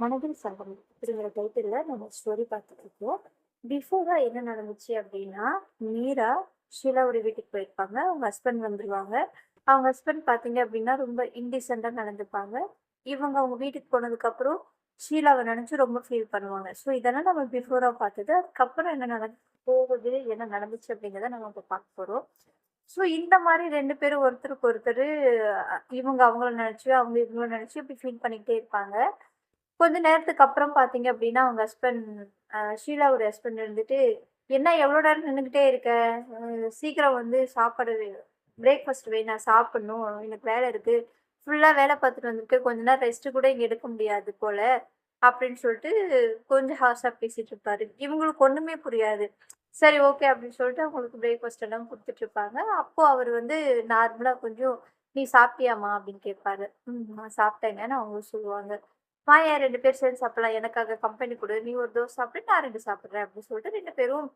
மனதில் சங்கம் அப்படிங்கிற டைட்டில் நம்ம ஸ்டோரி பார்த்துட்டு இருக்கோம். என்ன நடந்துச்சு அப்படின்னா மீரா ஷீலாவோட வீட்டுக்கு போயிருப்பாங்க. அவங்க ஹஸ்பண்ட் வந்துருவாங்க. அவங்க ஹஸ்பண்ட் பார்த்தீங்க அப்படின்னா ரொம்ப இன்டிசென்ட்டாக நடந்துப்பாங்க. இவங்க அவங்க வீட்டுக்கு போனதுக்கப்புறம் ஷீலாவை நினச்சி ரொம்ப ஃபீல் பண்ணுவாங்க. ஸோ இதெல்லாம் நம்ம பிஃபோராக பார்த்தது அதுக்கப்புறம் என்ன நடந்து போகுது என்ன நடந்துச்சு அப்படிங்கிறத நம்ம இப்போ பார்க்க போகிறோம் ஸோ இந்த மாதிரி ரெண்டு பேரும் ஒருத்தருக்கு ஒருத்தர் இவங்க அவங்கள நினச்சி அவங்க இவங்கள நினச்சி இப்படி ஃபீல் பண்ணிக்கிட்டே இருப்பாங்க. கொஞ்ச நேரத்துக்கு அப்புறம் பார்த்தீங்க அப்படின்னா அவங்க ஹஸ்பண்ட் ஷீலாவோட ஹஸ்பண்ட் இருந்துட்டு என்ன எவ்வளோ நேரம் நின்றுக்கிட்டே இருக்க? சீக்கிரம் வந்து சாப்பாடு பிரேக்ஃபாஸ்ட் வை நான் சாப்பிடணும். எனக்கு வேலை இருக்குது ஃபுல்லாக வேலை பார்த்துட்டு வந்துருக்கு கொஞ்ச நேரம் ரெஸ்ட்டு கூட இங்கே எடுக்க முடியாது போல் அப்படின்னு சொல்லிட்டு கொஞ்சம் ஹார்ஷாக பேசிகிட்டு இருப்பாரு. இவங்களுக்கு ஒன்றுமே புரியாது. சரி ஓகே அப்படின்னு சொல்லிட்டு அவங்களுக்கு பிரேக்ஃபாஸ்ட் எல்லாம் கொடுத்துட்டு இருப்பாங்க. அப்போ அவர் வந்து நார்மலாக கொஞ்சம் நீ சாப்பிட்டியாம்மா? அப்படின்னு கேட்பாரு. ம் நான் சாப்பிட்டேங்கன்னு அவங்க சொல்லுவாங்க. வாயா ரெண்டு பேர் சேர்ந்து சாப்பிடலாம். எனக்காக கம்பெனி கொடு. நீ ஒரு தோசை சாப்பிட்டு நான் ரெண்டு சாப்பிட்றேன் அப்படின்னு சொல்லிட்டு ரெண்டு பேரும்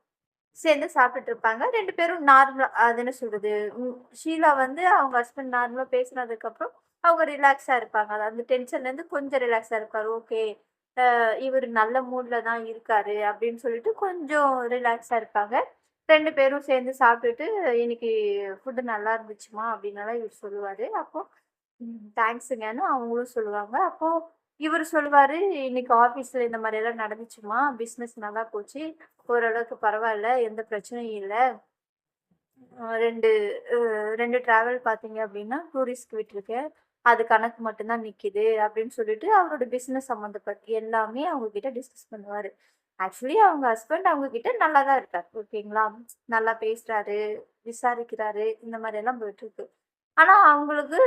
சேர்ந்து சாப்பிட்டுட்டு இருப்பாங்க. ரெண்டு பேரும் நார்மலா அது என்ன சொல்றது ஷீலா வந்து அவங்க ஹஸ்பண்ட் நார்மலா பேசினதுக்கு அப்புறம் அவங்க ரிலாக்ஸா இருப்பாங்க. அது அந்த டென்ஷன்ல இருந்து கொஞ்சம் ரிலாக்ஸா இருப்பாரு. ஓகே இவர் நல்ல மூட்ல தான் இருக்காரு அப்படின்னு சொல்லிட்டு கொஞ்சம் ரிலாக்ஸா இருப்பாங்க. ரெண்டு பேரும் சேர்ந்து சாப்பிட்டுட்டு இன்னைக்கு ஃபுட்டு நல்லா இருந்துச்சுமா? அப்படின்னாலாம் இவர் சொல்லுவாரு. அப்போ தேங்க்ஸுங்கன்னு அவங்களும் சொல்லுவாங்க. அப்போ இவர் சொல்வாரு இன்னைக்கு ஆஃபீஸில் இந்த மாதிரி எல்லாம் நடந்துச்சுமா? பிஸ்னஸ் நல்லா போச்சு. ஓரளவுக்கு பரவாயில்ல. எந்த பிரச்சனையும் இல்லை. ரெண்டு ரெண்டு டிராவல் பார்த்தீங்க அப்படின்னா டூரிஸ்ட் விட்டுருக்கேன் அது கணக்கு மட்டும்தான் நிற்கிது அப்படின்னு சொல்லிட்டு அவரோட பிஸ்னஸ் சம்மந்தப்பட்ட எல்லாமே அவங்க கிட்ட டிஸ்கஸ் பண்ணுவார். ஆக்சுவலி அவங்க ஹஸ்பண்ட் அவங்க கிட்ட நல்லா தான் இருக்கார். ஓகேங்களா? நல்லா பேசுறாரு விசாரிக்கிறாரு. இந்த மாதிரி எல்லாம் போயிட்டு இருக்கு ஆனா அவங்களுக்கு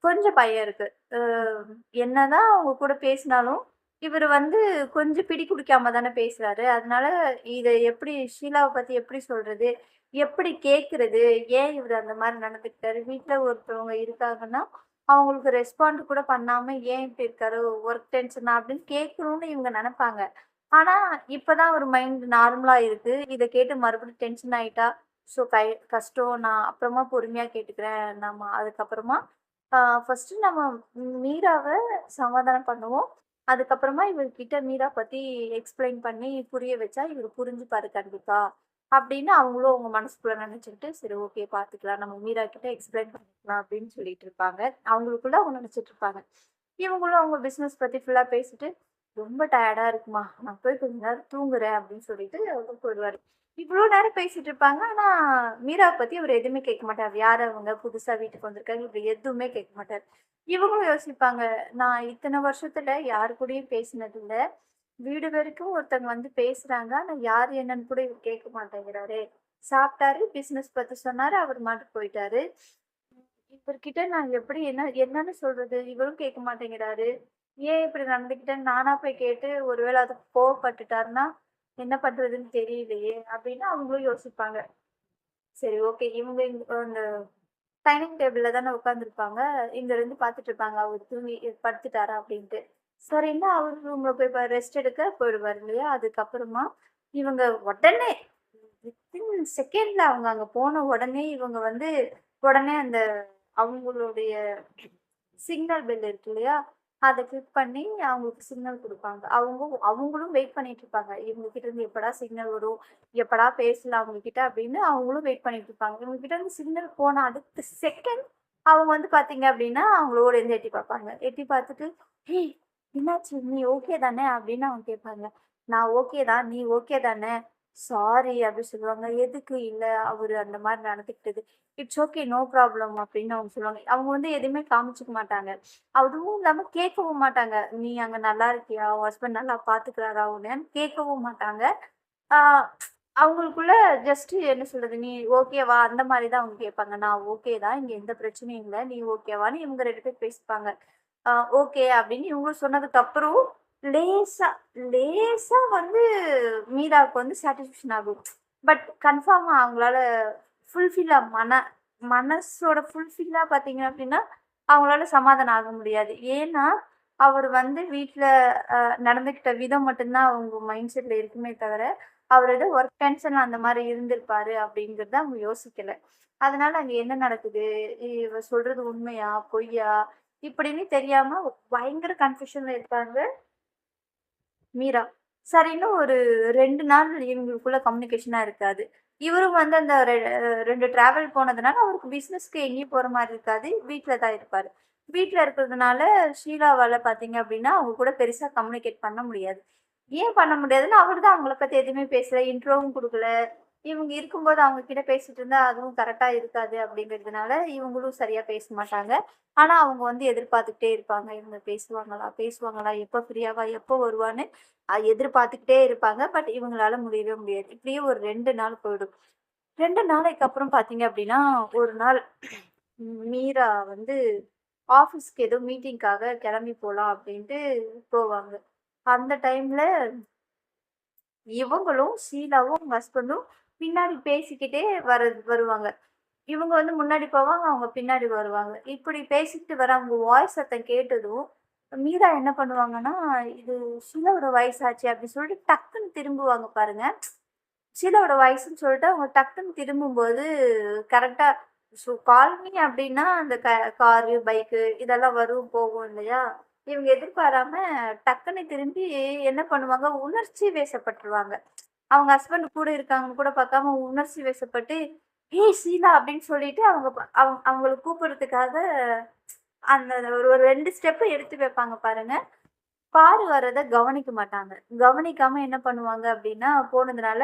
கொஞ்சம் பயம் இருக்கு. அஹ் என்னதான் அவங்க கூட பேசினாலும் இவர் வந்து கொஞ்சம் பிடி குடிக்காம தானே பேசுறாரு. அதனால இதை எப்படி ஷீலாவை பத்தி எப்படி சொல்றது? எப்படி கேட்கறது ஏன் இவர் அந்த மாதிரி நடந்துக்கிட்டாரு? வீட்டில் ஒருத்தவங்க இருக்காங்கன்னா அவங்களுக்கு ரெஸ்பாண்ட் கூட பண்ணாம ஏன் இப்படி இருக்காரு? ஒர்க் டென்ஷனா அப்படின்னு கேட்கணும்னு இவங்க நினைப்பாங்க. ஆனா இப்பதான் ஒரு மைண்ட் நார்மலா இருக்கு. இதை கேட்டு மறுபடியும் டென்ஷன் ஆயிட்டா ஸோ கை கஷ்டம். நான் அப்புறமா பொறுமையா கேட்டுக்கிறேன். நம்ம அதுக்கப்புறமா ஃபர்ஸ்ட் நம்ம மீராவை சமாதானம் பண்ணுவோம். அதுக்கப்புறமா இவர்கிட்ட மீரா பத்தி எக்ஸ்பிளைன் பண்ணி புரிய வச்சா இவர் புரிஞ்சுப்பாரு கண்டிப்பா. அப்படின்னு அவங்களும் அவங்க மனசுக்குள்ள நினைச்சுக்கிட்டு சரி ஓகே பாத்துக்கலாம். நம்ம மீரா கிட்ட எக்ஸ்பிளைன் பண்ணிக்கலாம் அப்படின்னு சொல்லிட்டு இருப்பாங்க. அவங்களுக்குள்ள அவங்க நினைச்சிட்டு இருப்பாங்க. இவங்களும் அவங்க பிசினஸ் பத்தி ஃபுல்லா பேசிட்டு ரொம்ப டயர்டா இருக்குமா? நான் போய் கொஞ்ச நேரம் தூங்குறேன் அப்படின்னு சொல்லிட்டு அவர் போயிடுவாரு இவ்வளோ நேரம் பேசிட்டு இருப்பாங்க. ஆனா மீரா பத்தி அவர் எதுவுமே கேட்க மாட்டார். யார் அவங்க? புதுசா வீட்டுக்கு வந்திருக்காங்க. இப்படி எதுவுமே கேட்க மாட்டார். இவங்களும் யோசிப்பாங்க நான் இத்தனை வருஷத்துல யாரு கூடயும் பேசினது இல்லை. வீடு வரைக்கும் ஒருத்தங்க வந்து பேசுறாங்க. ஆனா யார் என்னன்னு கூட இவர் கேட்க மாட்டேங்கிறாரு. சாப்பிட்டாரு பிசினஸ் பத்தி சொன்னாரு அவர் மாட்டு போயிட்டாரு. இவர்கிட்ட நான் எப்படி என்ன என்னன்னு சொல்றது? இவரும் கேட்க மாட்டேங்கிறாரு. ஏன் இப்படி நடந்துக்கிட்டேன்னு நானா போய் கேட்டு ஒருவேளை அது கோவப்பட்டுட்டாருன்னா என்ன பண்றதுன்னு தெரியலையே அப்படின்னு அவங்களும் யோசிப்பாங்க. சரி ஓகே இவங்க இந்த அந்த டைனிங் டேபிள்ல தானே உட்காந்துருப்பாங்க இங்க இருந்து பார்த்துட்டு இருப்பாங்க. அவர் தூங்கி படுத்துட்டாரா அப்படின்ட்டு. சரின்னா அவர் ரூம்ல போய் ரெஸ்ட் எடுக்க போயிடுவார் இல்லையா? அதுக்கப்புறமா இவங்க உடனே வித்தின் செகண்ட்ல அவங்க அங்க போன உடனே இவங்க வந்து உடனே அந்த அவங்களுடைய சிக்னல் பெல் இருக்கு இல்லையா? அதை கிளிக் பண்ணி அவங்களுக்கு சிக்னல் கொடுப்பாங்க. அவங்க அவங்களும் வெயிட் பண்ணிட்டு இருப்பாங்க. இவங்க கிட்ட இருந்து எப்படா சிக்னல் வரும்? எப்படா பேசலாம் அவங்க கிட்ட அப்படின்னு அவங்களும் வெயிட் பண்ணிட்டு இருப்பாங்க. இவங்க கிட்ட இருந்து சிக்னல் போன அடுத்த செகண்ட் அவங்க வந்து பாத்தீங்க அப்படின்னா அவங்களோட இருந்து எட்டி பார்ப்பாங்க. எட்டி பார்த்துட்டு ஹே என்னாச்சு? நீ ஓகே தானே? அப்படின்னு அவங்க கேட்பாங்க. நான் ஓகே தான். நீ ஓகே தானே? சாரி அப்படின்னு சொல்லுவாங்க. எதுக்கு இல்லை அவரு அந்த மாதிரி நடந்துக்கிட்டது இட்ஸ் ஓகே நோ ப்ராப்ளம் அப்படின்னு அவங்க சொல்லுவாங்க. அவங்க வந்து எதுவுமே காமிச்சுக்க மாட்டாங்க. அதுவும் இல்லாமல் கேட்கவும் மாட்டாங்க. நீ அங்க நல்லா இருக்கியா? உன் ஹஸ்பண்ட் நல்லா பார்த்துக்கிறாரா உன்னையான்னு கேட்கவும் மாட்டாங்க. அவங்களுக்குள்ள ஜஸ்ட் என்ன சொல்றது? நீ ஓகேவா அந்த மாதிரி தான் அவங்க கேட்பாங்க. நான் ஓகே தான். இங்கே எந்த பிரச்சனையும் இல்லை. நீ ஓகேவான்னு இவங்க ரெண்டு பேர் பேசிப்பாங்க. ஓகே அப்படின்னு இவங்க சொன்னதுக்கு அப்புறம் லேசா லேசா வந்து மீராவுக்கு வந்து சாட்டிஸ்ஃபேக்ஷன் ஆகும். பட் கன்ஃபார்மாக அவங்களால ஃபுல்ஃபில்லாக மன மனசோட ஃபுல்ஃபில்லாக பார்த்தீங்க அப்படின்னா அவங்களால சமாதானம் ஆக முடியாது. ஏன்னா அவர் வந்து வீட்டில் நடந்துக்கிட்ட விதம் மட்டும்தான் அவங்க மைண்ட் செட்டில் இருக்குமே தவிர அவர் ஏதோ ஒர்க் டென்ஷன் அந்த மாதிரி இருந்திருப்பாரு அப்படிங்கிறத அவங்க யோசிக்கல. அதனால அங்க என்ன நடக்குது? இவ சொல்றது உண்மையா? பொய்யா? இப்படின்னு தெரியாம பயங்கர கன்ஃபியூஷன்ல இருப்பாங்க. மீரா. சரின்னு ஒரு ரெண்டு நாள் இவங்களுக்குள்ள கம்யூனிகேஷனாக இருக்காது. இவரும் வந்து அந்த ரெ 2 டிராவல் போனதுனால, அவருக்கு பிஸ்னஸ்க்கு எங்கேயும் போகிற மாதிரி இருக்காது. வீட்டில் தான் இருப்பார் வீட்டில் இருக்கிறதுனால, ஷீலாவால் பார்த்தீங்க அப்படின்னா அவங்க கூட பெருசாக கம்யூனிகேட் பண்ண முடியாது. ஏன் பண்ண முடியாதுன்னு அவர் தான் அவங்கள பற்றி எதுவுமே பேசலை இன்ட்ரோவும் கொடுக்கல இவங்க இருக்கும்போது அவங்க கிட்ட பேசிட்டு இருந்தா, அதுவும் கரெக்டா இருக்காது அப்படிங்கிறதுனால இவங்களும் சரியா பேச மாட்டாங்க. ஆனா, அவங்க வந்து எதிர்பார்த்துக்கிட்டே இருப்பாங்க. இவங்க பேசுவாங்களா? பேசுவாங்களா? எப்ப ஃப்ரீயாவா? எப்போ வருவான்னு எதிர்பார்த்துக்கிட்டே இருப்பாங்க. பட் இவங்களால முடியவே முடியாது. இப்படியே ஒரு ரெண்டு நாள் போயிடும். ரெண்டு நாளைக்கு அப்புறம் பார்த்தீங்க அப்படின்னா ஒரு நாள் மீரா வந்து ஆஃபீஸ்க்கு ஏதோ மீட்டிங்க்காக கிளம்பி போகலாம் அப்படின்ட்டு போவாங்க. அந்த டைம்ல இவங்களும், ஷீலாவும், அவங்க ஹஸ்பண்டும் பின்னாடி பேசிக்கிட்டே வர வருவாங்க. இவங்க வந்து முன்னாடி போவாங்க, அவங்க பின்னாடி வருவாங்க. இப்படி பேசிக்கிட்டு வர அவங்க வாய்ஸ் சத்தம் கேட்டதும், மீரா என்ன பண்ணுவாங்கன்னா, இது சிலோட வயசு ஆச்சு அப்படின்னு சொல்லிட்டு டக்குன்னு திரும்புவாங்க பாருங்க. சிலோட வயசுன்னு சொல்லிட்டு அவங்க டக்குன்னு திரும்பும்போது, கரெக்டாக ஸோ கால் அப்படின்னா அந்த க காரு, பைக்கு இதெல்லாம் வரும், போகும் இல்லையா? இவங்க எதிர்பாராம டக்குன்னு திரும்பி என்ன பண்ணுவாங்க, உணர்ச்சி வேசப்பட்டுருவாங்க அவங்க ஹஸ்பண்ட் கூட இருக்காங்கன்னு கூட பார்க்காம உணர்ச்சி வசப்பட்டு, ஹே ஷீலா" அப்படின்னு சொல்லிட்டு அவங்க அவங்க அவங்கள கூப்பிடுறதுக்காக அந்த ஒரு ஒரு ரெண்டு ஸ்டெப்பை எடுத்து வைப்பாங்க பாருங்க. கார் வர்றதை கவனிக்க மாட்டாங்க. கவனிக்காம என்ன பண்ணுவாங்க அப்படின்னா போனதுனால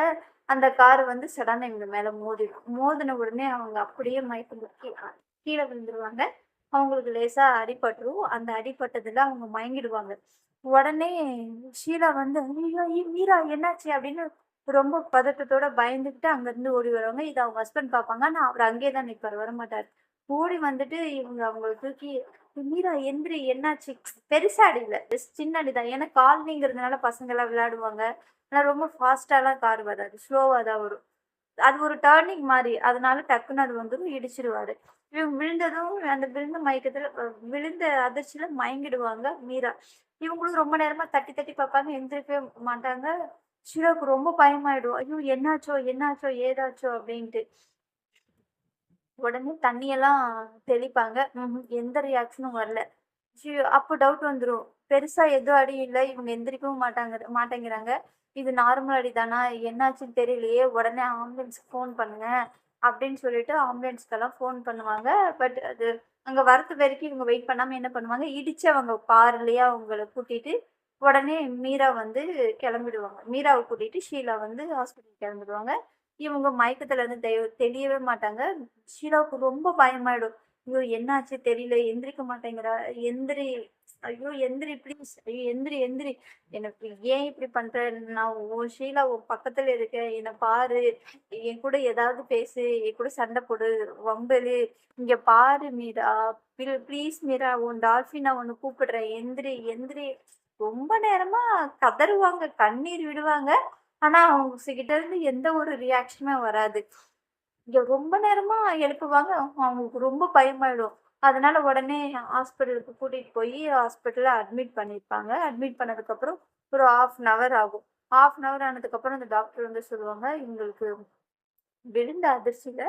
அந்த கார் வந்து சடனாக இவங்க மேலே மோதிடும் மோதின உடனே அவங்க அப்படியே மயக்கம் கீழே விழுந்துருவாங்க. அவங்களுக்கு லேசாக அடிபட்டுரும். அந்த அடிபட்டதில் அவங்க மயங்கிடுவாங்க. உடனே ஷீலா வந்து, ஐயோ மீரா என்னாச்சு?" அப்படின்னு ரொம்ப பதட்டத்தோட பயந்துக்கிட்டு அங்கேருந்து ஓடி வருவாங்க. இது அவங்க ஹஸ்பண்ட் பார்ப்பாங்க. ஆனால் அவர் அங்கேயே தான் நிற்பார் வரமாட்டார் ஓடி வந்துட்டு இவங்க அவங்களை தூக்கி, "மீரா எந்திரி என்னாச்சு?" பெருசா அடி இல்லை ஜஸ்ட் சின்ன அடி தான். ஏன்னா காலனிங்கிறதுனால பசங்கலாம் விளையாடுவாங்க. ஆனால் ரொம்ப ஃபாஸ்டாலாம் கார் வராது. ஸ்லோவாக தான் வரும். அது ஒரு டேர்னிங் மாதிரி அதனால டக்குன்னு அது வந்துடும் இடிச்சிருவாரு. இவங்க விழுந்ததும் அந்த விழுந்த மயக்கத்துல விழுந்த அதிர்ச்சியில மயங்கிடுவாங்க மீரா. இவங்களும் ரொம்ப நேரமா தட்டி தட்டி பார்ப்பாங்க. எந்திரிக்கவே மாட்டாங்க. ஷீலாவுக்கு ரொம்ப பயமாயிடும். ஐயோ! என்னாச்சோ? என்னாச்சோ? ஏதாச்சோ? அப்படின்ட்டு உடனே தண்ணியெல்லாம் தெளிப்பாங்க. எந்த ரியாக்ஷனும் வரல. ஷி அப்போ டவுட் வந்துடும் பெருசா எதுவும் அடி இல்லை இவங்க எந்திரிக்கவும் மாட்டாங்க மாட்டேங்கிறாங்க. இது நார்மல் அடி தானா? என்னாச்சுன்னு தெரியலையே! உடனே ஆம்புலன்ஸ்க்கு ஃபோன் பண்ணுங்க. அப்படின்னு சொல்லிட்டு ஆம்புலன்ஸ்க்கெல்லாம் ஃபோன் பண்ணுவாங்க. பட் அது அங்கே வரத்து வரைக்கும் இவங்க வெயிட் பண்ணாமல் என்ன பண்ணுவாங்க, இடிச்சு அவங்க கார்லயே அவங்கள கூட்டிட்டு, உடனே மீரா வந்து கிளம்பிடுவாங்க மீராவை கூட்டிட்டு ஷீலா வந்து ஹாஸ்பிட்டல் கிளம்பிடுவாங்க இவங்க மயக்கத்துல இருந்து தெ தெரியவே மாட்டாங்க. ஷீலாவுக்கு ரொம்ப பயமாயிடும். ஐயோ! என்னாச்சு தெரியல. எந்திரிக்க மாட்டேங்கிறா. எந்திரி. ஐயோ! எந்திரி ப்ளீஸ். ஐயோ! எந்திரி எந்திரி. எனக்கு ஏன் இப்படி பண்ற? நான் உன் ஷீலா உன் பக்கத்துல இருக்கேன். என்னை பாரு. என் கூட ஏதாவது பேசு. என் கூட சண்டை போடு. வம்பலு இங்க பாரு மீரா. ப்ளீஸ் மீரா. உன் டால்ஃபின் நான் ஒன்று கூப்பிடுறேன். எந்திரி எந்திரி. ரொம்ப நேரமா கதறுவாங்க. கண்ணீர் விடுவாங்க. ஆனா அவங்க கிட்ட இருந்து எந்த ஒரு ரியாக்ஷனுமே வராது. இங்க ரொம்ப நேரமா எழுப்புவாங்க. அவங்களுக்கு ரொம்ப பயமாயிடும். அதனால உடனே ஹாஸ்பிட்டலுக்கு கூட்டிட்டு போய் ஹாஸ்பிட்டல்ல அட்மிட் பண்ணியிருப்பாங்க. அட்மிட் பண்ணதுக்கப்புறம் ஒரு 1/2 அன் ஹவர் ஆகும். 1/2 அன் ஹவர் ஆனதுக்கப்புறம் அந்த டாக்டர் வந்து சொல்லுவாங்க, எங்களுக்கு விழுந்த அதிர்ச்சியில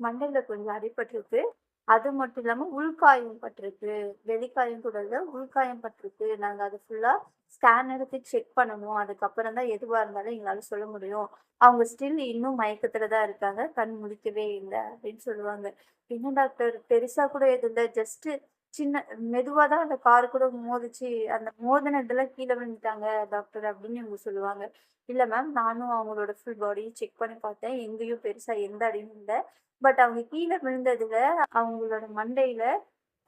மண்டையில கொஞ்சம் அடிபட்டிருக்கு. அது மட்டும் இல்லாமல் உள்காயம் பட்டிருக்கு. வெளிக்காயம் கூட இல்லை உள்காயம் பட்டிருக்கு. நாங்கள் அதை ஃபுல்லாக ஸ்கேன் எடுத்து செக் பண்ணணும். அதுக்கப்புறம் தான் எதுவாக இருந்தாலும் எங்களால் சொல்ல முடியும். அவங்க ஸ்டில் இன்னும் மயக்கத்துல தான் இருக்காங்க. கண் முழிக்கவே இல்லை அப்படின்னு சொல்லுவாங்க. "என்ன டாக்டர் பெருசாக கூட எதுவும் இல்லை ஜஸ்ட்டு சின்ன மெதுவாக தான் அந்த கார் கூட மோதிச்சு. அந்த மோதினதுல கீழே விழுந்துட்டாங்க டாக்டர்." அப்படின்னு இவங்க சொல்லுவாங்க. இல்லை மேம். நானும் அவங்களோட ஃபுல் பாடியும் செக் பண்ணி பார்த்தேன். எங்கேயும் பெருசாக எந்த அடியும் இல்லை பட் அவங்க கீழே விழுந்ததுல அவங்களோட மண்டையில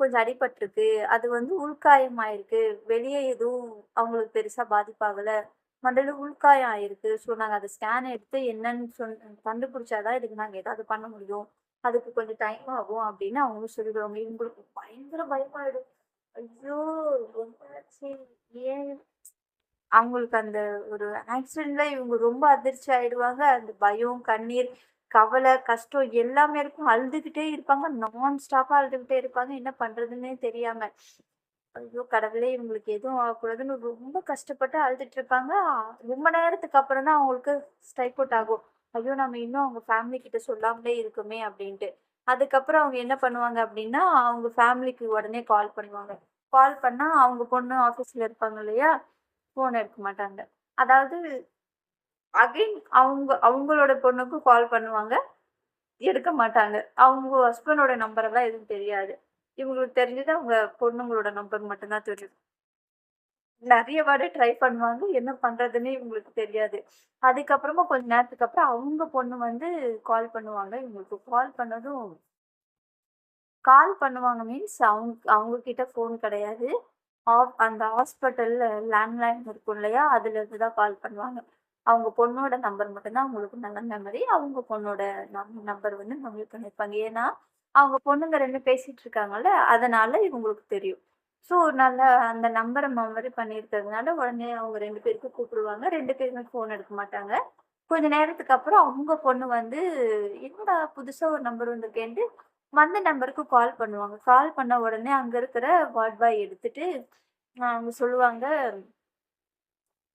கொஞ்சம் அடிபட்டிருக்கு. அது வந்து உள்காயம் ஆயிருக்கு. வெளியே எதுவும் அவங்களுக்கு பெருசா பாதிப்பாகல. மண்டையில உள்காயம் ஆயிருக்கு. ஸோ நாங்கள் அதை ஸ்கேன் எடுத்து என்னன்னு சொன் கண்டுபிடிச்சா தான் இதுக்கு நாங்கள் ஏதாவது பண்ண முடியும். அதுக்கு கொஞ்சம் டைம் ஆகும்." அப்படின்னு அவங்களும் சொல்லிடுவாங்க. இவங்களுக்கு பயங்கர பயமாயிடும். ஐயோ! என்னாச்சு? ஏன்? அவங்களுக்கு அந்த ஒரு ஆக்சிடென்ட்ல இவங்க ரொம்ப அதிர்ச்சி ஆயிடுவாங்க. அந்த பயம், கண்ணீர், கவலை கஷ்டம் எல்லாமே இருக்கும். அழுதுகிட்டே இருப்பாங்க. நான் ஸ்டாப்பா அழுதுகிட்டே இருப்பாங்க. என்ன பண்றதுன்னே தெரியாம. ஐயோ! கடவுளே! இவங்களுக்கு எதுவும் ஆகக்கூடாதுன்னு ரொம்ப கஷ்டப்பட்டு அழுதுட்டு இருப்பாங்க. ரொம்ப நேரத்துக்கு அப்புறம் தான் அவங்களுக்கு ஸ்ட்ரைக் அவுட் ஆகும். ஐயோ! நம்ம இன்னும் அவங்க ஃபேமிலி கிட்ட சொல்லாமலே இருக்கோமே அப்படின்ட்டு அதுக்கப்புறம் அவங்க என்ன பண்ணுவாங்க அப்படின்னா அவங்க ஃபேமிலிக்கு உடனே கால் பண்ணுவாங்க. கால் பண்ணா அவங்க பொண்ணு ஆஃபீஸ்ல இருப்பாங்க இல்லையா? ஃபோன் எடுக்க மாட்டாங்க. அதாவது அகைன் அவங்க அவங்களோட பொண்ணுக்கு கால் பண்ணுவாங்க. எடுக்க மாட்டாங்க. அவங்க ஹஸ்பண்டோட நம்பரெல்லாம் எதுவும் தெரியாது. இவங்களுக்கு தெரிஞ்சது அவங்க பொண்ணுங்களோட நம்பர் மட்டும்தான் தெரியும். நிறைய வாட்டி ட்ரை பண்ணுவாங்க. என்ன பண்றதுன்னு இவங்களுக்கு தெரியாது. அதுக்கப்புறமா கொஞ்ச நேரத்துக்கு அப்புறம் அவங்க பொண்ணு வந்து கால் பண்ணுவாங்க. இவங்களுக்கு கால் பண்ணதும் கால் பண்ணுவாங்க மீன்ஸ் அவங்க அவங்க கிட்ட ஃபோன் கிடையாது. அந்த ஹாஸ்பிட்டல்ல லேண்ட்லைன் இருக்கும் இல்லையா? அதுலேருந்து தான் கால் பண்ணுவாங்க. அவங்க பொண்ணோட நம்பர் மட்டும்தான் அவங்களுக்கு நல்ல மெமரி. அவங்க பொண்ணோட நம் நம்பர் வந்து மெமரி பண்ணியிருப்பாங்க. ஏன்னா, அவங்க பொண்ணுங்க ரெண்டு பேசிட்டு இருக்காங்கல்ல, அதனால இவங்களுக்கு தெரியும். ஸோ, நல்லா அந்த நம்பரை மெமரி பண்ணியிருக்கிறதுனால, உடனே அவங்க ரெண்டு பேருக்கும் கூப்பிடுவாங்க. ரெண்டு பேருமே ஃபோன் எடுக்க மாட்டாங்க. கொஞ்ச நேரத்துக்கு அப்புறம் அவங்க பொண்ணு வந்து, "என்னடா புதுசாக ஒரு நம்பர் வந்திருக்கேன்ட்டு" வந்த நம்பருக்கு கால் பண்ணுவாங்க. கால் பண்ண உடனே அங்கே இருக்கிற வார்ட் பாய் எடுத்துட்டு, அவங்க சொல்லுவாங்க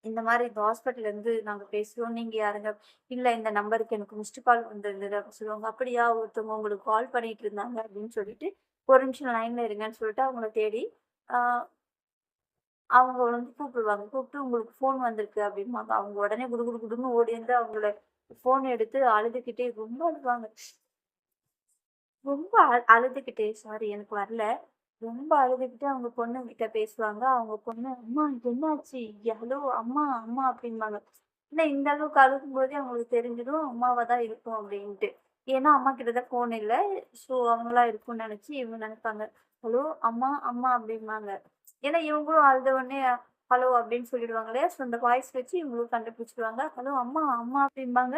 இந்த மாதிரி இந்த ஹாஸ்பிட்டல்லேருந்து நாங்க பேசுறோம். நீங்க யாருங்க? இல்ல இந்த நம்பருக்கு எனக்கு மிஸ்டு கால் வந்திருந்தது அப்படின்னு சொல்லுவாங்க. அப்படியா? ஒருத்தவங்க உங்களுக்கு கால் பண்ணிட்டு இருந்தாங்க அப்படின்னு சொல்லிட்டு, ஒரு நிமிஷம் லைன்ல இருங்கன்னு சொல்லிட்டு அவங்கள தேடி, அவங்க வந்து கூப்பிடுவாங்க. கூப்பிட்டு உங்களுக்கு ஃபோன் வந்திருக்கு அப்படிம்பாங்க. அவங்க உடனே குடு குடு குடுன்னு ஓடி வந்து அவங்கள ஃபோன் எடுத்து அழுதுகிட்டே ரொம்ப அழுவாங்க. ரொம்ப அழுதுகிட்டே சாரி எனக்கு வரல. ரொம்ப அழுதுகிட்டு அவங்க பொண்ணுகிட்ட பேசுவாங்க. அவங்க பொண்ணு, "அம்மா என்னாச்சு? ஹலோ அம்மா, அம்மா" அப்படிம்பாங்க. ஏன்னா இந்த அளவுக்கு அழுகும்போதே அவங்களுக்கு தெரிஞ்சிடும் அம்மாவா தான் இருக்கும் அப்படின்ட்டு. ஏன்னா அம்மா கிட்ட தான் ஃபோன் இல்லை ஸோ அவங்களா இருக்கும்னு நினச்சி இவங்க நினைப்பாங்க "ஹலோ அம்மா, அம்மா" அப்படிம்பாங்க. ஏன்னா இவங்களும் அழுத உடனே ஹலோ அப்படின்னு சொல்லிடுவாங்க இல்லையா? ஸோ அந்த வாய்ஸ் வச்சு இவங்களும் கண்டுபிடிச்சிருவாங்க "ஹலோ அம்மா, அம்மா" அப்படிம்பாங்க.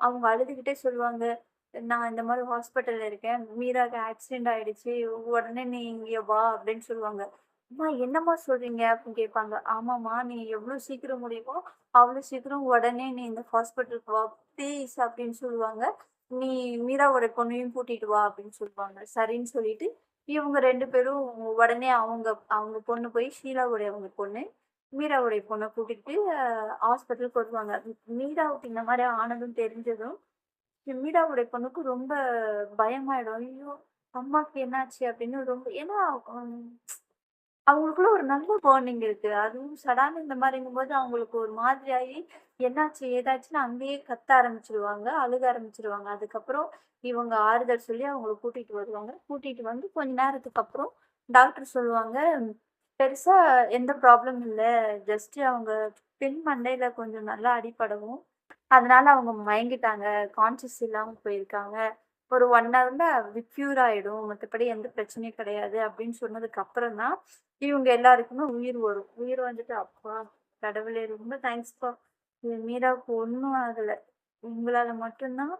அவங்க அழுதுகிட்டே சொல்லுவாங்க. "நான் இந்த மாதிரி ஹாஸ்பிட்டல்ல இருக்கேன். மீராக்கு ஆக்சிடென்ட் ஆயிடுச்சு. உடனே நீ இங்கே வா" அப்படின்னு சொல்லுவாங்க. "அம்மா என்னம்மா சொல்றீங்க?" அப்படின்னு கேட்பாங்க. "ஆமாம்மா நீ எவ்வளோ சீக்கிரம் முடியுமோ, அவ்வளோ சீக்கிரம் உடனே நீ இந்த ஹாஸ்பிட்டலுக்கு வா ப்ளீஸ்" அப்படின்னு சொல்லுவாங்க. "நீ மீராவோட பொண்ணையும் கூட்டிட்டு வா" அப்படின்னு சொல்லுவாங்க. சரின்னு சொல்லிட்டு, இவங்க ரெண்டு பேரும் உடனே அவங்க அவங்க பொண்ணு போய் ஷீலாவுடைய அவங்க பொண்ணு, மீராவுடைய பொண்ணை கூட்டிட்டு ஹாஸ்பிட்டலுக்கு வருவாங்க. மீராவுக்கு இந்த மாதிரி ஆனதும் தெரிஞ்சதும், மீராவுடைய பொண்ணுக்கு ரொம்ப பயமாயிடும். "ஐயோ! அம்மாக்கு என்னாச்சு?" அப்படின்னு ரொம்ப ஏன்னா அவங்களுக்குள்ள ஒரு நல்ல பாண்டிங் இருக்கு. அதுவும் சடான இந்த மாரிங்கும்போது அவங்களுக்கு ஒரு மாதிரி என்னாச்சு? ஏதாச்சுன்னு அங்கேயே கத்த ஆரம்பிச்சிருவாங்க அழுக ஆரம்பிச்சிருவாங்க அதுக்கப்புறம் இவங்க ஆறுதல் சொல்லி அவங்கள கூட்டிட்டு வருவாங்க. கூட்டிட்டு வந்து கொஞ்ச நேரத்துக்கு அப்புறம் டாக்டர் சொல்லுவாங்க, "பெருசா எந்த ப்ராப்ளம் இல்லை ஜஸ்ட் அவங்க பின் மண்டையில கொஞ்சம் நல்லா அடிபடவும், அதனால அவங்க மயங்கிட்டாங்க. கான்ஷியஸ் இல்லாம போயிருக்காங்க. ஒரு 1 ஹவர்ல க்யூர் ஆயிடும். மத்தபடி எந்த பிரச்சனையும் கிடையாது" அப்படின்னு சொன்னதுக்கு அப்புறம் தான், இவங்க எல்லாருக்குமே உயிர் வரும். உயிர் வந்துட்டு, "அப்பா கடவுளே! ரொம்ப தேங்க்ஸ்ப்பா. மீராவுக்கு ஒண்ணும் ஆகல. உங்களால மட்டும் தான்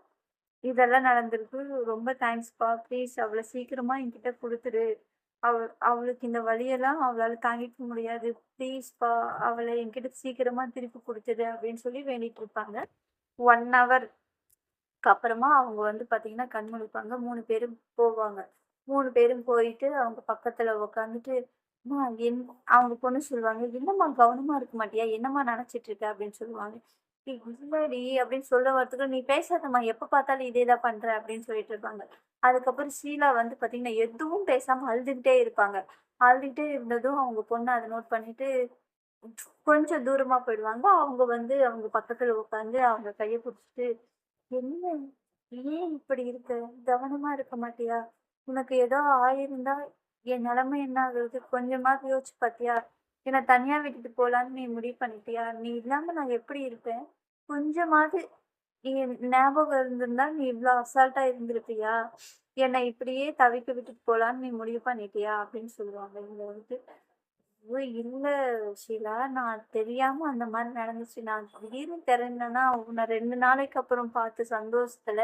இதெல்லாம் நடந்திருக்கு. ரொம்ப தேங்க்ஸ்ப்பா. ப்ளீஸ் அவள சீக்கிரமா என்கிட்ட கொடுத்துரு அவ அவளுக்கு இந்த வழியெல்லாம் அவளால் தாங்கிக்க முடியாது. ப்ளீஸ்ப்பா அவளை என்கிட்ட சீக்கிரமா திருப்பி கொடுத்தது அப்படின்னு சொல்லி வேண்டிட்டு இருப்பாங்க. ஒன் ஹவர்க்கு அப்புறமா அவங்க வந்து பார்த்தீங்கன்னா, கண் முழிப்பாங்க. மூணு பேரும் போவாங்க. மூணு பேரும் போயிட்டு அவங்க பக்கத்துல உட்காந்துட்டு, "அம்மா என்" அவங்க பொண்ணு சொல்லுவாங்க, "என்னம்மா கவனமா இருக்க மாட்டியா? என்னம்மா நினைச்சிட்டு இருக்க?" அப்படின்னு சொல்லுவாங்க. இல்லடி" அப்படின்னு சொல்ல வரத்துக்கு "நீ பேசாதம்மா. எப்ப பார்த்தாலும் இதே தான் பண்ற" அப்படின்னு சொல்லிட்டு இருப்பாங்க. அதுக்கப்புறம் ஷீலா வந்து பார்த்தீங்கன்னா, எதுவும் பேசாமல் அழுதுகிட்டே இருப்பாங்க. அழுதுகிட்டே இருந்ததும் அவங்க பொண்ணு அதை நோட் பண்ணிட்டு, கொஞ்சம் தூரமாக போயிடுவாங்க. அவங்க வந்து அவங்க பக்கத்தில் உட்காந்து அவங்க கையை பிடிச்சிட்டு "என்ன? ஏன் இப்படி இருக்க? கவனமாக இருக்க மாட்டியா? உனக்கு ஏதோ ஆயிருந்தா என் நிலைமை என்ன ஆகுறது? கொஞ்சமாவது யோசிச்சு பார்த்தியா? என்னை தனியாக விட்டுட்டு போகலான்னு நீ முடிவு பண்ணிட்டியா? நீ இல்லாமல் நான் எப்படி இருப்பேன்? கொஞ்சமாவது நீ ஞாபகம் இருந்திருந்தா நீ இவ்வளோ அசால்ட்டா இருந்திருப்பியா? என்னை இப்படியே தவிக்க விட்டுட்டு போலான்னு நீ முடிவு பண்ணிட்டியா?" அப்படின்னு சொல்லுவாங்க. இவங்க வந்துட்டு, "ஐயோ! இல்ல ஷீலா. நான் தெரியாம அந்த மாதிரி நடந்துச்சு. நான் திடீர்னு தெரிஞ்சேன்னா உன்னை ரெண்டு நாளைக்கு அப்புறம் பார்த்த சந்தோஷத்துல,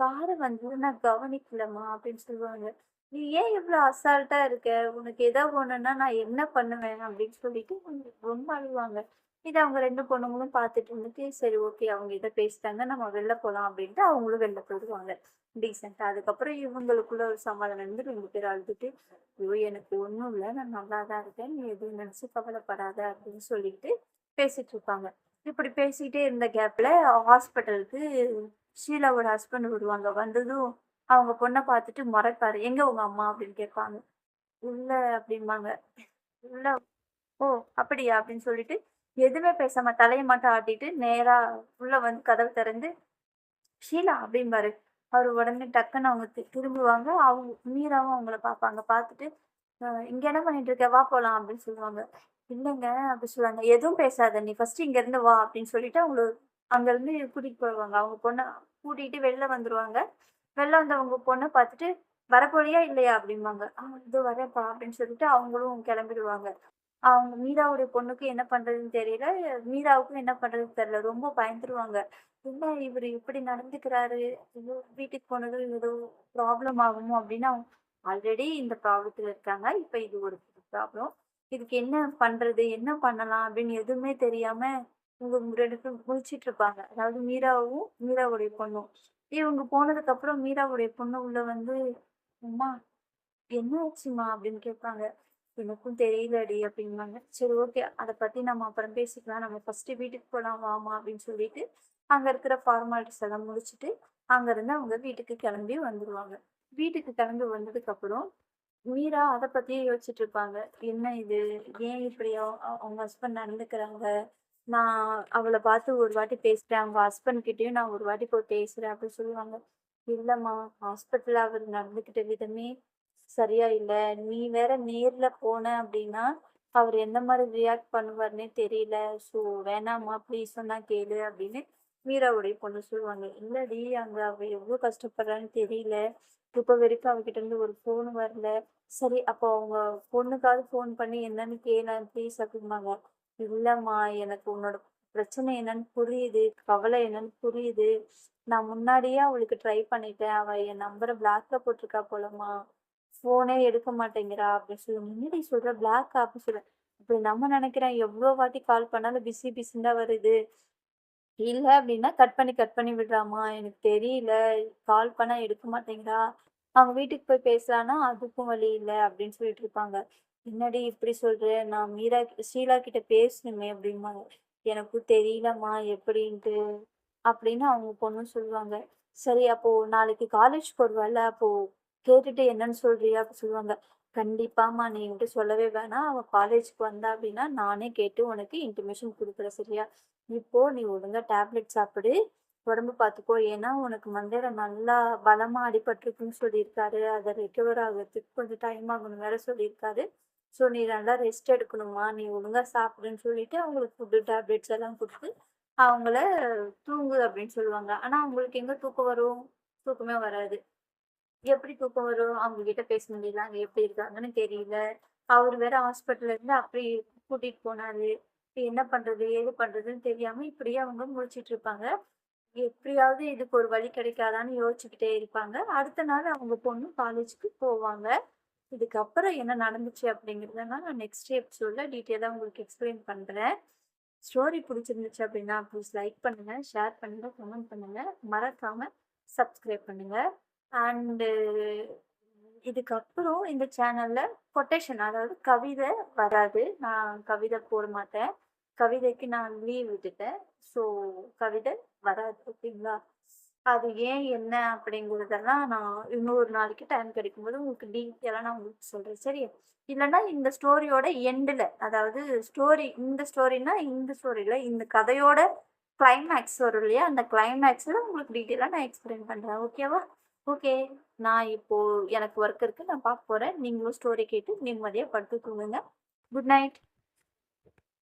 காரை வந்து நான் கவனிக்கலம்மா" அப்படின்னு சொல்லுவாங்க. "நீ ஏன் இவ்வளோ அசால்ட்டா இருக்க? உனக்கு ஏதோ ஒண்ணுன்னா நான் என்ன பண்ணுவேன்?" அப்படின்னு சொல்லிட்டு ரொம்ப அழுவாங்க. இதை அவங்க ரெண்டு பொண்ணுங்களும் பார்த்துட்டு இருந்துட்டு, சரி ஓகே அவங்க இதை பேசிட்டாங்க. நம்ம வெளில போகலாம் அப்படின்ட்டு அவங்களும் வெளில போயிடுவாங்க. டீசெண்டாக அதுக்கப்புறம் இவங்களுக்குள்ள ஒரு சமாதானம் வந்து 2 பேரும் அழுதுட்டு, "ஐயோ! எனக்கு ஒன்றும் இல்லை நான் நல்லா தான் இருக்கேன். நீ எதுவும் நினச்சி கவலைப்படாத" அப்படின்னு சொல்லிட்டு பேசிட்டு இருப்பாங்க. இப்படி பேசிக்கிட்டே இருந்த கேப்பில் ஹாஸ்பிட்டலுக்கு ஷீலாவோட ஹஸ்பண்ட் வருவாங்க. வந்ததும் அவங்க பொண்ணை பார்த்துட்டு மறைப்பாரு "எங்க உங்க அம்மா?" அப்படின்னு கேட்பாங்க. இல்லை அப்படிம்பாங்க. இல்லை ஓ! அப்படியா? அப்படின்னு சொல்லிட்டு, எதுவுமே பேசாம தலையை மட்டும் ஆட்டிட்டு, நேரா உள்ள வந்து கதவு திறந்து, "ஷீலா" அப்படிம்பாரு. அவர் உடனே டக்குன்னு அவங்க திரும்புவாங்க. அவங்க மீராவும் அவங்கள பார்ப்பாங்க. பார்த்துட்டு, இங்க என்ன பண்ணிட்டு இருக்க? வா போலாம்" அப்படின்னு சொல்லுவாங்க. இல்லைங்க அப்படி சொல்லுவாங்க. "எதுவும் பேசாத. நீ ஃபர்ஸ்ட்டு இங்கருந்து வா" அப்படின்னு சொல்லிட்டு அவங்கள அங்கருந்து கூட்டிட்டு போவாங்க. அவங்க பொண்ணை கூட்டிட்டு வெளில வந்துருவாங்க. வெளில வந்தவங்க பொண்ணை பார்த்துட்டு, "வரப்போறியா? இல்லையா?" அப்படிம்பாங்க. அவங்க இது வரேன்ப்பா" அப்படின்னு சொல்லிட்டு அவங்களும் கிளம்பிடுவாங்க. அவங்க மீராவுடைய பொண்ணுக்கு என்ன பண்றதுன்னு தெரியல. மீராவுக்கும் என்ன பண்றதுன்னு தெரியல. ரொம்ப பயந்துருவாங்க. "என்ன இவர் இப்படி நடந்துக்கிறாரு? ஐயோ! வீட்டுக்கு போனதும் ஏதோ ப்ராப்ளம் ஆகுமோ?" அப்படின்னு அவங்க ஆல்ரெடி இந்த ப்ராப்ளத்துல இருக்காங்க. இப்ப இது ஒரு ப்ராப்ளம். இதுக்கு என்ன பண்றது? என்ன பண்ணலாம்? அப்படின்னு எதுவுமே தெரியாம இவங்க ரெண்டு பேரும் முழிச்சிட்டு இருப்பாங்க. அதாவது மீராவும், மீராவுடைய பொண்ணும். இவங்க போனதுக்கப்புறம் மீராவுடைய பொண்ணு உள்ள வந்து, "அம்மா, என்ன ஆச்சுமா அப்படின்னு கேட்பாங்க. "எனக்கும் தெரியலடி" அப்படிம்பாங்க. "சரி ஓகே. அதை பத்தி நம்ம அப்புறம் பேசிக்கலாம். நம்ம ஃபர்ஸ்ட்டு வீட்டுக்கு போலாம் வாம்மா" அப்படின்னு சொல்லிட்டு, அங்க இருக்கிற ஃபார்மாலிட்டிஸ் எல்லாம் முடிச்சுட்டு, அங்கேருந்து அவங்க வீட்டுக்கு கிளம்பி வந்துருவாங்க. வீட்டுக்கு கிளம்பி வந்ததுக்கப்புறம், மீரா அதை பத்தியே யோசிச்சுட்டு இருப்பாங்க. "என்ன இது? ஏன் இப்படி அவங்க ஹஸ்பண்ட் நடந்துக்கிறாங்க? நான் அவளை பார்த்து ஒரு வாட்டி பேசுறேன். அவங்க ஹஸ்பண்ட் கிட்டேயும் நான் ஒரு வாட்டி போய் பேசுறேன்" அப்படின்னு சொல்லுவாங்க. "இல்லம்மா, ஹாஸ்பிட்டல்ல அவர் நடந்துக்கிட்ட விதமே சரியா இல்ல. நீ வேற நேர்ல போன அப்படின்னா, அவர் எந்த மாதிரி ரியாக்ட் பண்ணுவாருன்னே தெரியல. ஸோ வேணாம்மா, ப்ளீஸ் சொன்னா கேளு" அப்படின்னு மீராவுடைய பொண்ணு சொல்லுவாங்க. "இல்லடி, அங்க அவ எவ்வளோ கஷ்டப்படுறான்னு தெரியல. இப்ப வரைக்கும் அவகிட்ட இருந்து ஒரு ஃபோன் வரல." "சரி, அப்போ அவங்க பொண்ணுக்காவது ஃபோன் பண்ணி என்னன்னு கேளேன் ப்ளீஸ்" அப்படிம்பாங்க. "இல்லம்மா, எனக்கு உன்னோட பிரச்சனை என்னன்னு புரியுது. கவலை என்னன்னு புரியுது. நான் முன்னாடியே அவளுக்கு ட்ரை பண்ணிட்டேன். அவ என் நம்பரை பிளாக்ல போட்டிருக்கா போலம்மா. ஃபோனே எடுக்க மாட்டேங்கிறா" அப்படின்னு சொல்லி முன்னாடி சொல்ற? பிளாக் அப்படின்னு சொல்லுவேன். அப்படி நம்ம நினைக்கிறேன். எவ்வளோ வாட்டி கால் பண்ணாலும் பிஸி பிஸின்னு தான் வருது. இல்ல அப்படின்னா கட் பண்ணி கட் பண்ணி விடுறாம்மா. எனக்கு தெரியல. கால் பண்ணா எடுக்க மாட்டேங்கிறா. அவங்க வீட்டுக்கு போய் பேசலான்னா, அதுக்கும் வழி இல்லை அப்படின்னு சொல்லிட்டு இருப்பாங்க. "என்னடி இப்படி சொல்ற? நான் மீரா ஷீலா கிட்ட பேசணுமே" அப்படிம்பாங்க. "எனக்கும் தெரியலம்மா எப்படின்ட்டு" அப்படின்னு அவங்க பொண்ணு சொல்லுவாங்க. "சரி அப்போ நாளைக்கு காலேஜ் வருவால்ல, அப்போ கேட்டுட்டு என்னன்னு சொல்றியா?" அப்படி சொல்லுவாங்க. "கண்டிப்பாம்மா, நீ என்கிட்ட சொல்லவே வேணாம். அவன் காலேஜ்க்கு வந்தா அப்படின்னா, நானே கேட்டு உனக்கு இன்டிமேஷன் கொடுக்குறேன் சரியா? இப்போ நீ ஒழுங்கா டேப்லெட் சாப்பிடு. உடம்பு பார்த்துக்கோ. ஏன்னா உனக்கு மண்டையில நல்லா பலமா அடிபட்டிருக்குன்னு சொல்லியிருக்காரு. அதை ரெக்கவர் ஆகுறதுக்கு கொஞ்சம் டைம் ஆகணும் வேற சொல்லியிருக்காரு. ஸோ நீ நல்லா ரெஸ்ட் எடுக்கணுமா நீ ஒழுங்கா சாப்பிடுன்னு" சொல்லிட்டு அவங்களுக்கு ஃபுட்டு, டேப்லெட்ஸ் எல்லாம் கொடுத்து அவங்கள "தூங்கு" அப்படின்னு சொல்லுவாங்க. ஆனா அவங்களுக்கு எங்க தூக்கம் வரும்? தூக்கமே வராது. எப்படி தூக்கம் வரும்? அவங்க கிட்ட பேச முடியல. அங்க எப்படி இருக்காங்கன்னு தெரியல. அவர் வேற ஹாஸ்பிட்டல்ல இருந்து அப்படி கூட்டிட்டு போனாரு. என்ன பண்றது? ஏது பண்றதுன்னு தெரியாம இப்படியே அவங்க முடிச்சிட்டு இருப்பாங்க. எப்படியாவது இதுக்கு ஒரு வழி கிடைக்காதான்னு யோசிச்சுக்கிட்டே இருப்பாங்க. அடுத்த நாள் அவங்க பொண்ணு காலேஜுக்கு போவாங்க. இதுக்கப்புறம் என்ன நடந்துச்சு அப்படிங்கிறத நான் நெக்ஸ்ட் எபிசோட்ல டீட்டெயிலாக உங்களுக்கு எக்ஸ்பிளைன் பண்றேன். ஸ்டோரி பிடிச்சிருந்துச்சு அப்படின்னா, ப்ளீஸ் லைக் பண்ணுங்க, ஷேர் பண்ணுங்க, கமெண்ட் பண்ணுங்க. மறக்காம சப்ஸ்கிரைப் பண்ணுங்க. அண்டு இதுக்கப்புறம் இந்த சேனலில் கொட்டேஷன் அதாவது கவிதை வராது. நான் கவிதை போட மாட்டேன். கவிதைக்கு நான் லீவ் விட்டுட்டேன். ஸோ கவிதை வராது. ஓகேங்களா? அது ஏன், என்ன அப்படிங்கிறதெல்லாம் நான் இன்னொரு நாளைக்கு டைம் கிடைக்கும்போது உங்களுக்கு டீட்டெயிலாக நான் உங்களுக்கு சொல்கிறேன் சரி இல்லைன்னா இந்த ஸ்டோரியோட எண்டில் அதாவது ஸ்டோரி இந்த ஸ்டோரினா இந்த ஸ்டோரியில் இந்த கதையோட கிளைமேக்ஸ் வரும் இல்லையா? அந்த கிளைமேக்ஸில் உங்களுக்கு டீட்டெயிலாக நான் எக்ஸ்பிளைன் பண்ணுறேன் ஓகேவா? ஓகே. நான் இப்போ எனக்கு ஒர்க் இருக்கு. நான் பார்க்க போறேன். நீங்களும் ஸ்டோரி கேட்டு நிம்மதியாக படுத்து தூங்குங்க. Good night.